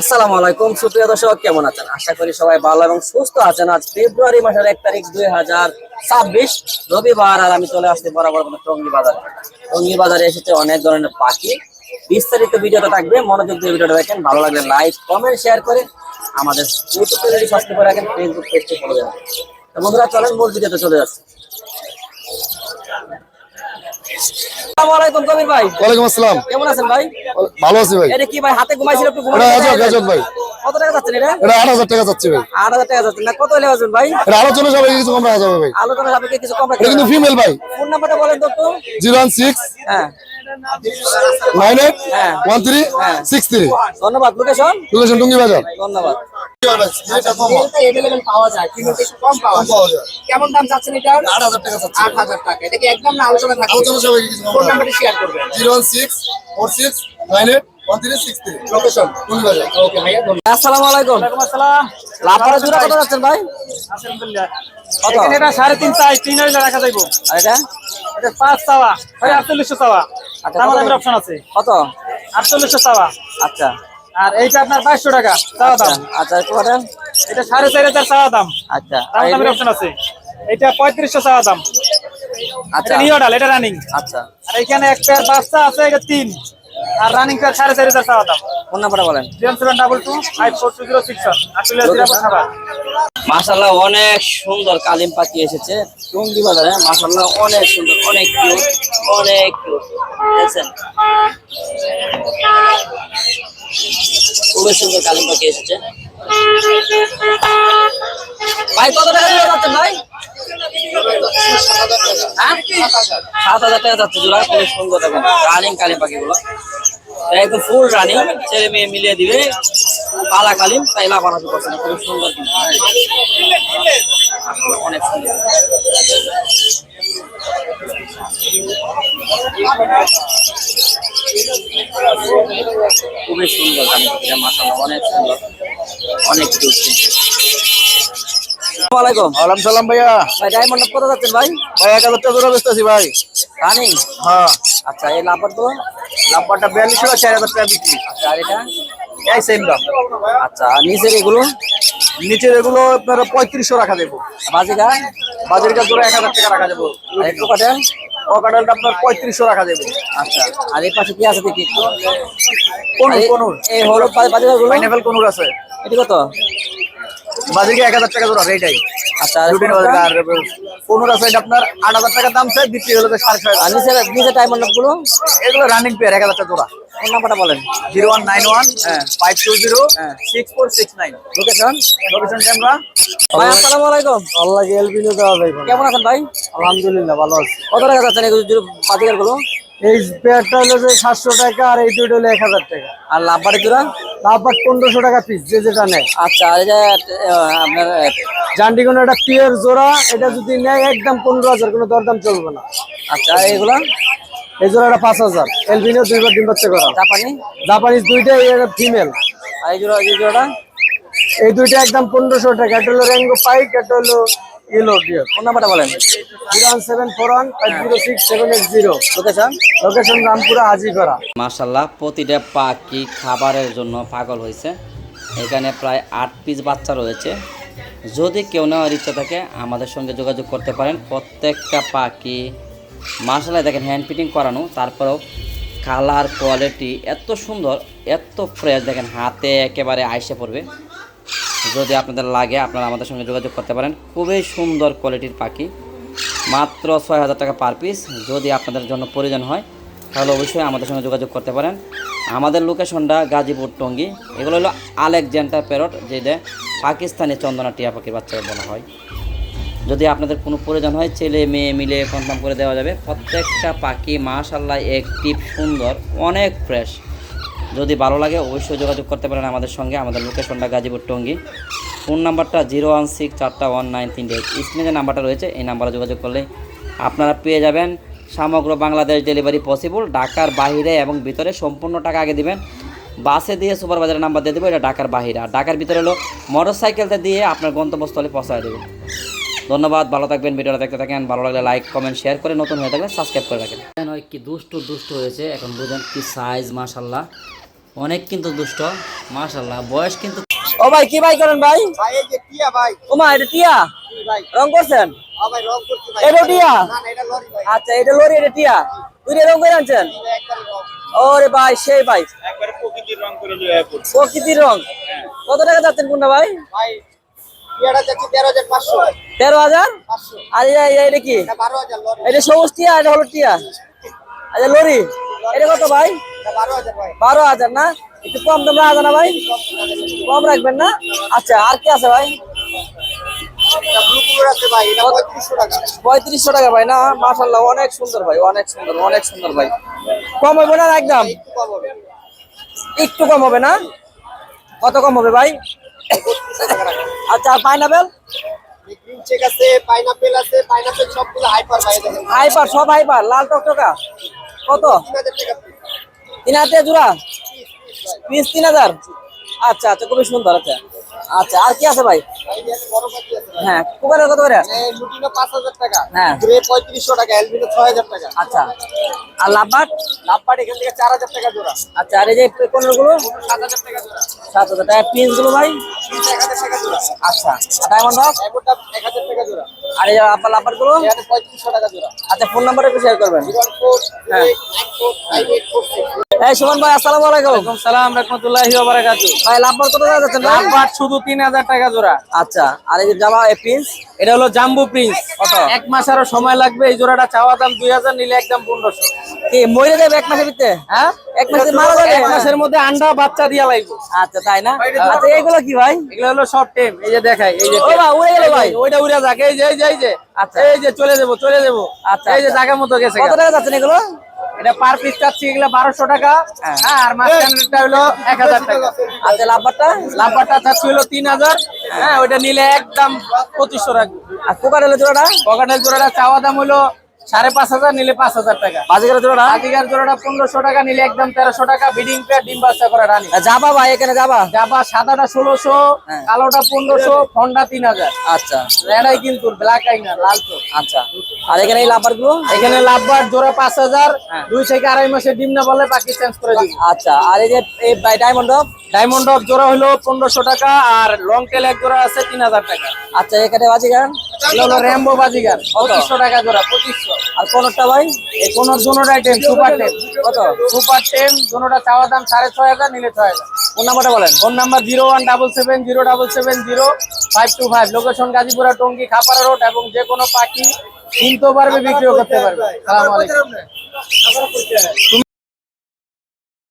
আসসালামু আলাইকুম। সুপ্রিয় দর্শক, কেমন আছেন? আশা করি সবাই ভালো এবং সুস্থ আছেন। আজ ফেব্রুয়ারি মাসের এক তারিখ, দুই হাজার ছাব্বিশ। রবিবার আর আমি চলে আসছি বরাবর টঙ্গি বাজারে। টঙ্গি বাজারে এসেছে অনেক ধরনের পাখি। বিস্তারিত ভিডিওটা থাকবে, মনোযোগ দিয়ে ভিডিওটা দেখেন। ভালো লাগলে লাইক, কমেন্ট, শেয়ার করে আমাদের ইউটিউব চ্যানেলটি সাবস্ক্রাইব করে রাখেন, ফেসবুক পেজটি ফলো দেবেন বন্ধুরা, চলেন মূল ভিডিওতে চলে যাচ্ছে। ওয়ালাইকুম আসসালাম। কেমন আছেন ভাই? ভালো আছি ভাই। এটা কি ভাই হাতে ঘুমাইছিল একটু ভাই। কত টাকা এটা? এটা টাকা যাচ্ছে ভাই। আট হাজার টাকা যাচ্ছে না কত হলে আসবেন ভাই? এটা আলোচনা সবাই কিছু কম রাখা যাবে ভাই। আলোচনা সাপেক্ষে কিছু কম এটা কিন্তু ফিমেল ভাই। ফোন নাম্বারটা বলেন তো একটু। জিরো ওয়ান সিক্স হ্যাঁ। নাইন এইট হ্যাঁ। ওয়ান থ্রি হ্যাঁ। Six three. ধন্যবাদ লোকেশন লোকেশন টুঙ্গি বাজার ধন্যবাদ। এভেলেবেল পাওয়া যায় কিন্তু কম পাওয়া যায়। কেমন দাম চাচ্ছেন এটা? আট হাজার টাকা যাচ্ছে আট হাজার টাকা। এটা কি একদম না আলোচনা আলোচনা সবাই কিছু ফোন নাম্বারটি শেয়ার করবেন। আসসালামু লাফারা জোড়া কত যাচ্ছেন ভাই? এখানে এটা চাই হাজার রাখা যাইব এটা? চাওয়া। আচ্ছা, আমার অপশন আছে। কত? আটচল্লিশশো চাওয়া। আচ্ছা। আর এইটা আপনার বাইশশো টাকা চাওয়া আচ্ছা দাম। আচ্ছা একটু পাঠান এটা সাড়ে চার হাজার চাওয়া দাম। আচ্ছা আর দামের অপশন আছে। এটা পঁয়ত্রিশশো চাওয়া দাম। আচ্ছা। নিউ ডাল এটা রানিং আচ্ছা। আর এখানে এক পেয়ার বাচ্চা আছে এটা তিন। আর রানিং পেয়ার সাড়ে চার হাজার চাওয়া দাম। ফোন নাম্বারটা বলেন। Zero seven double two five four two six one আসলে অনেক সুন্দর কালিম পাখি এসেছে। টঙ্গি বাজারে মাশাল্লাহ অনেক সুন্দর অনেক কিউট অনেক কিউট দেখছেন? খুবই সুন্দর কালিম পাখি এসেছে। ভাই, কত টাকা দিয়ে যাচ্ছেন ভাই? হ্যাঁ? সাত হাজার টাকা যাচ্ছে জোড়া, খুবই সুন্দর দেখেন রানিং কালিম পাখিগুলো। একদম ফুল রানিং ছেলে মেয়ে মিলিয়ে দিবে কালা কালিম, তাই লাফালাফি করছে না, খুবই সুন্দর অনেক সুন্দর। খুবই সুন্দর কালিম পাখিটা মাসাল্লাহ অনেক সুন্দর। অনেক কিউট আসসালামাইকুম আলাম সালাম ভাইয়া। ভাই ডায়মন্ড কত যাচ্ছেন ভাই? ভাই এক হাজার টাকা ভাই। রানিং হ্যাঁ। আচ্ছা এই লাম্বার তো? নাম্বারটা বিয়াল্লিশশো চার হাজার টাকা বিক্রি। আচ্ছা আর এটা? এই সেম দাম। আচ্ছা নিচের এগুলো? নিচের এগুলো আপনারা পঁয়ত্রিশশো রাখা দেবো। বাজিকা বাজিকা জোড়া এক হাজার টাকা রাখা দেবো। আর একটু কাটেন আপনার পঁয়ত্রিশশো রাখা দেবো। আচ্ছা আর এই পাশে কি আছে দেখি একটু? কোন এই- হলো এই হলুদ বাজিকা গুলো পাইনাপেল কোনুর আছে। এটি কত? বাজারিকা এক হাজার টাকা জোড়া এইটাই আচ্ছা আর কোনুর আছে আপনার আট হাজার টাকা দাম চাই বিক্রি হলো যে সাড়ে ছয় আর নিচে নিচে ডায়মন্ডগুলো এগুলো রানিং পেয়ার এক হাজার টাকা জোড়া। ফোন নাম্বারটা বলেন। জিরো ওয়ান নাইন ওয়ান হ্যাঁ। ফাইভ টু জিরো হ্যাঁ। Six four six nine location location camera ভাই আসসালামু আলাইকুম। আল্লাহ এলবিনো দেওয়া ভাই কেমন আছেন ভাই? আলহামদুলিল্লাহ ভালো আছে। কত টাকা যাচ্ছেন এগুলো বাজিকারগুলো? এই পেয়ারটা হলো যে সাতশো টাকা আর এই দুটো হলো এক হাজার টাকা। আর লাভবারের জোড়া? তারপর পনেরোশো টাকা পিস যে যেটা নেয়। আচ্ছা আর এই আপনার জান্ডিগোনা একটা পিয়ার জোড়া এটা যদি নেয় একদম পনেরো হাজার কোনো দরদাম চলবে না। আচ্ছা আর এগুলো? এই জোড়াটা পাঁচ হাজার। এলবিনো দুইবার ডিম বাচ্চা করা। জাপানি? জাপানিজ দুইটাই ফিমেল আর এই জোড়া এই জোড়াটা? এই দুইটা একদম পনেরোশো টাকা। এটা হলো র্যাঙ্গো পাইক এটা হলো ডিয়ার নাম্বারটা বলেন। Zero one seven four one five zero six seven eight zero. Location Rampura Hajipara প্রতিটা পাখি খাবারের জন্য পাগল এখানে প্রায় পিস বাচ্চা রয়েছে। যদি কেউ নেওয়ার ইচ্ছা থাকে, আমাদের সঙ্গে যোগাযোগ করতে পারেন। প্রত্যেকটা পাখি মাশাল্লাহ দেখেন হ্যান্ড ফিটিং করানো, তারপরেও কালার কোয়ালিটি এত সুন্দর, এত ফ্রেশ দেখেন হাতে একেবারে আইসে পড়বে। যদি আপনাদের লাগে, আপনারা আমাদের সঙ্গে যোগাযোগ করতে পারেন। খুবই সুন্দর কোয়ালিটির পাখি। মাত্র ছয় হাজার টাকা পার পিস যদি আপনাদের জন্য প্রয়োজন হয়, তাহলে অবশ্যই আমাদের সঙ্গে যোগাযোগ করতে পারেন। আমাদের লোকেশনটা গাজীপুর টঙ্গি। এগুলো হলো আলেকজান্ডার প্যারট যেটা পাকিস্তানি চন্দনা টিয়া পাখির বাচ্চাকে বলা হয়। যদি আপনাদের কোনো প্রয়োজন হয়, ছেলে, মেয়ে মিলে কনফার্ম করে দেওয়া যাবে। প্রত্যেকটা পাখি মাশাল্লাহ অ্যাক্টিভ সুন্দর, অনেক ফ্রেশ যদি ভালো লাগে, অবশ্যই যোগাযোগ করতে পারেন আমাদের সঙ্গে। আমাদের লোকেশনটা গাজীপুর টঙ্গি। ফোন নাম্বারটা জিরো ওয়ান সিক্স চারটা ওয়ান নাইন তিনটে স্ক্রিনে যে নাম্বারটা রয়েছে, এই নাম্বারে যোগাযোগ করলে আপনারা পেয়ে যাবেন। সমগ্র বাংলাদেশ ডেলিভারি পসিবল ঢাকার বাহিরে এবং ভিতরে সম্পূর্ণ টাকা আগে দিবেন। বাসে দিয়ে সুপারবাজারের নাম্বার দিয়ে দেবো, এটা ঢাকার বাহিরে আর ঢাকার ভিতরে হলো মোটর সাইকেলতে দিয়ে আপনার গন্তব্যস্থলে পৌঁছায় দেবে। ধন্যবাদ, ভালো থাকবেন, ভিডিওটা দেখতে থাকেন। ভালো লাগলে লাইক কমেন্ট শেয়ার করে নতুন হয়ে থাকলে সাবস্ক্রাইব করে রাখেন। কি দুষ্ট দুষ্ট হয়েছে। এখন বুঝেন কি সাইজ মাশাল্লাহ অনেক কিন্তু দুষ্ট মাশাল্লাহ বয়স কিন্তু ও ভাই কি ভাই করেন ভাই? ভাই এই যে টিয়া ভাই। ও মা এটা টিয়া? ভাই। রং করছেন? আ ভাই রং করছি ভাই। এটা টিয়া? না না এটা লরি ভাই। আচ্ছা এটা লরি এটা টিয়া? দুইটা রং করে আনছেন? এটা একবারে ওরে ভাই সেই ভাই। একবারে প্রকৃতির রং করে লিয়ে পড়ছে। প্রকৃতির রং। কত টাকা যাচ্ছেন কোনটা ভাই? ভাই টিয়াটা যাচ্ছে তেরো হাজার পাঁচশো। তেরো হাজার? পাঁচশো। আর এটা- কি? এটা বারো হাজার লরি। এটা সবুজ টিয়া এটা হলো টিয়া? আচ্ছা লরি। এটা কত ভাই? বারো হাজার না? একটু কম দাম রাখা না ভাই। কম রাখবেন না? আচ্ছা আর কি আছে ভাই? পঁয়ত্রিশশো টাকা ভাই না? মাশাল্লাহ অনেক সুন্দর ভাই অনেক সুন্দর অনেক সুন্দর ভাই। কম হবে না একদম? একটু কম হবে একটু কম হবে না? কত কম হবে ভাই? আচ্ছা আর পাইনাপেল গ্রিন চেক আছে পাইনাপেল আছে পাইনাপেল সবগুলো হাইপার ভাই দেখেন। হাইপার সব হাইপার লাল টকটকা? কত? তিন হাজার জোড়া? পিস তিন হাজার? আচ্ছা আচ্ছা খুবই সুন্দর আচ্ছা। আচ্ছা আর কি আছে ভাই। হ্যাঁ কুকারের কত করে? পাঁচ হাজার টাকা হ্যাঁ। পঁয়ত্রিশশো টাকা এলবিনো ছয় হাজার টাকা আচ্ছা। আর লাভবাট লাভবাট এখান থেকে চার হাজার টাকা জোড়া। আচ্ছা আর এই যে কোনগুলো সাত হাজার টাকা জোড়া। সাত হাজার। টাকা পিসগুলো ভাই এক হাজার টাকা জোড়া। আচ্ছা ডায়মন্ড এক হাজার টাকা জোড়া। আর এই যে আপনারগুলো পঁয়ত্রিশশো টাকা জোড়া। আচ্ছা ফোন নাম্বার একটু শেয়ার করবেন। হ্যাঁ। Eight nine four five eight four six এই সুমন ভাই আসসালামু আলাইকুম। সালাম রহমতুল্লাহি ওয়া বারাকাতু ভাই লাভবাট কত টাকা যাচ্ছেন ভাই? শুধু তিন হাজার টাকা জোড়া। আচ্ছা আর এই যে জামা পিস এটা হলো জাম্বু প্রিন্স কত? এক মাস আরও সময় লাগবে এই জোড়াটা চাওয়া দাম দুই হাজার নিলে একদম পনেরোশো। কি মরে যাবে এক মাসের ভিতরে? হ্যাঁ? এক মাসে মারা যাবে? এক মাসের মধ্যে আন্ডা বাচ্চা দিয়া লাগবে। আচ্ছা তাই না? আচ্ছা এইগুলো কি ভাই? এগুলো হলো সব টেম এই যে দেখাই এই যে ও ভাই উড়ে গেল ভাই। ওইটা উড়ে যাক এই যে এই যে এই যে আচ্ছা। এই যে চলে চলে যাব আচ্ছা, এই যে আচ্ছা। মতো গেছে কত টাকা যাচ্ছেন এগুলো? এটা পার পিস চাচ্ছি এগুলো বারোশো টাকা। হ্যাঁ। আর হলো এক হাজার টাকা। আচ্ছা লাভবারটা? লাভবারটা চাচ্ছি হলো তিন হাজার। হ্যাঁ ওইটা নিলে একদম পঁচিশশো রাখব। আর জোড়াটা? কোকাটেল জোড়াটা চাওয়া দাম হলো সাড়ে পাঁচ হাজার নিলে পাঁচ হাজার টাকা। বাজিকার জোড়াটা? আজিকার জোড়াটা পনেরোশো টাকা নিলে একদম তেরোশো টাকা বিডিং পেয়ার ডিম বাচ্চা করে রানি। যাবা ভাই এখানে যাবা জাবা সাদাটা ষোলোশো হ্যাঁ। কালোটা পনেরোশো ফন্ডা তিন হাজার। আচ্ছা। রেডাই কিন্তু ব্ল্যাক আই না লাল তো। আচ্ছা। আর এখানে এই লাভবারগুলো এখানে লাভবার জোড়া পাঁচ হাজার হ্যাঁ। দুই থেকে আড়াই মাসের ডিম না বললে বাকি চেঞ্জ করে দিব। আচ্ছা। আর এই যে এই ডায়মন্ড ডায়মন্ড অফ জোড়া হলো পনেরোশো টাকা আর লং টেল এক জোড়া আছে তিন হাজার টাকা। আচ্ছা এখানে বাজিকার এগুলো র্যাম্বো বাজিগার পঁচিশশো টাকা জোড়া পঁচিশশো। আর কোনটা ভাই এই কোন জোনোর আইটেম সুপার টেম কত? সুপার টেম জোনোটা চাওয়া দাম সাড়ে ছয় হাজার নিলে ছয় হাজার। কোন নাম্বারটা বলেন। Phone number zero one double seven zero double seven zero five two five location Gazipura Tongi Khapara road এবং যে কোনো পাখি কিনতেও পারবে বিক্রিও করতে পারবে। সালাম আলাইকুম।